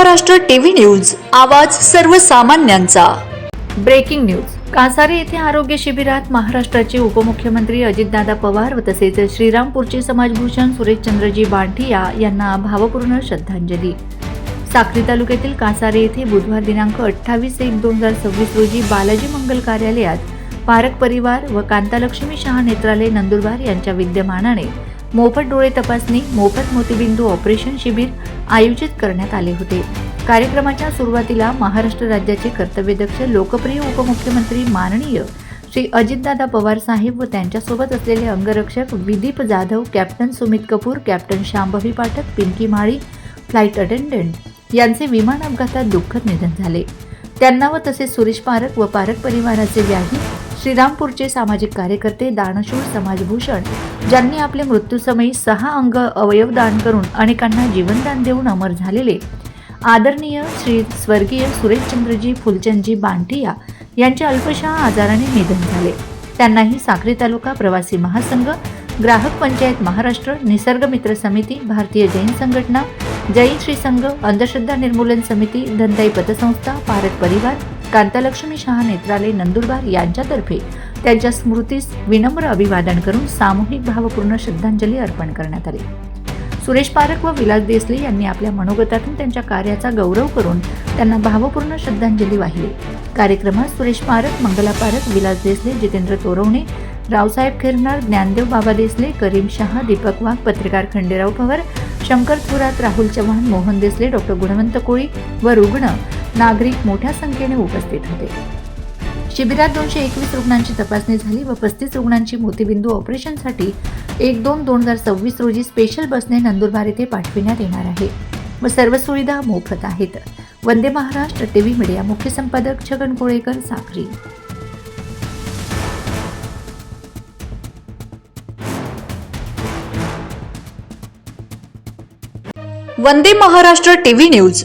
Maharashtra TV news आवाज सर्वसामान्यांचा. Breaking news. Kasare येथे आरोग्य शिबिरात महाराष्ट्राचे उपमुख्यमंत्री अजितदादा पवार व तसेच श्रीरामपूरचे समाजभूषण सुरेशचंद्रजी बांठिया यांना भावपूर्ण श्रद्धांजली. साक्री तालुक्यातील कासारे येथे बुधवार दिनांक अठ्ठावीस एक दोन हजार सव्वीस रोजी बालाजी मंगल कार्यालयात पारक परिवार व कांतालक्ष्मी शहा नेत्रालय नंदुरबार यांच्या विद्यमानाने मोफत डोळे तपासणी मोफत मोतीबिंदू ऑपरेशन शिबिर आयोजित करण्यात आले होते. कार्यक्रमाच्या सुरुवातीला महाराष्ट्र राज्याचे कर्तव्यदक्ष लोकप्रिय उपमुख्यमंत्री माननीय श्री अजितदादा पवार साहेब व त्यांच्यासोबत असलेले अंगरक्षक Vidip Jadhav captain Sumit Kapoor captain Shambhavi Pathak Pinky Mali flight attendant यांचे विमान अपघातात दुःखद निधन झाले. त्यांना व तसेच सुरेश पारक व पारक परिवाराचे व्याही श्रीरामपूरचे सामाजिक कार्यकर्ते दानशूर समाजभूषण ज्यांनी आपले मृत्यूसमयी सहा अंग अवयव दान करून अनेकांना जीवनदान देऊन अमर झालेले आदरणीय श्री स्वर्गीय सुरेशचंद्रजी फुलचंदजी बांटिया यांचे अल्पशा आजाराने निधन झाले. त्यांनाही साक्री तालुका प्रवासी महासंघ ग्राहक पंचायत महाराष्ट्र निसर्ग मित्र समिती भारतीय जैन संघटना जैन श्री संघ अंधश्रद्धा निर्मूलन समिती धंदाई पतसंस्था पारक परिवार कांतालक्ष्मी शहा नेत्रालय नंदुरबार यांच्यातर्फे त्यांच्या स्मृतीस विनम्र अभिवादन करून सामूहिक भावपूर्ण श्रद्धांजली अर्पण करण्यात आली. सुरेश पारक व विलास देसले यांनी आपल्या मनोगतातून त्यांच्या कार्याचा गौरव करून त्यांना भावपूर्ण श्रद्धांजली वाहिली. कार्यक्रमात सुरेश पारक मंगला पारख विलास देसले जितेंद्र तोरवणे रावसाहेब खिरनार ज्ञानदेव बाबा देसले करीम शहा दीपक वाघ पत्रकार खंडेराव पवार शंकर थोरात राहुल चव्हाण मोहन देसले डॉक्टर गुणवंत कोळी व रुग्ण नागरिक मोठ्या संख्येने उपस्थित होते. शिबिरात दोनशे एकवीस रुग्णांची तपासणी झाली व पस्तीस रुग्णांची मोतीबिंदू ऑपरेशनसाठी एक दोन दोन हजार सव्वीस रोजी स्पेशल बसने नंदुरबार येथे पाठविण्यात येणार आहे. व सर्व सुविधा मोफत आहेत. वंदे महाराष्ट्र टीव्ही मीडिया मुख्य संपादक छगन कोळेकर साखरी वंदे महाराष्ट्र टीव्ही न्यूज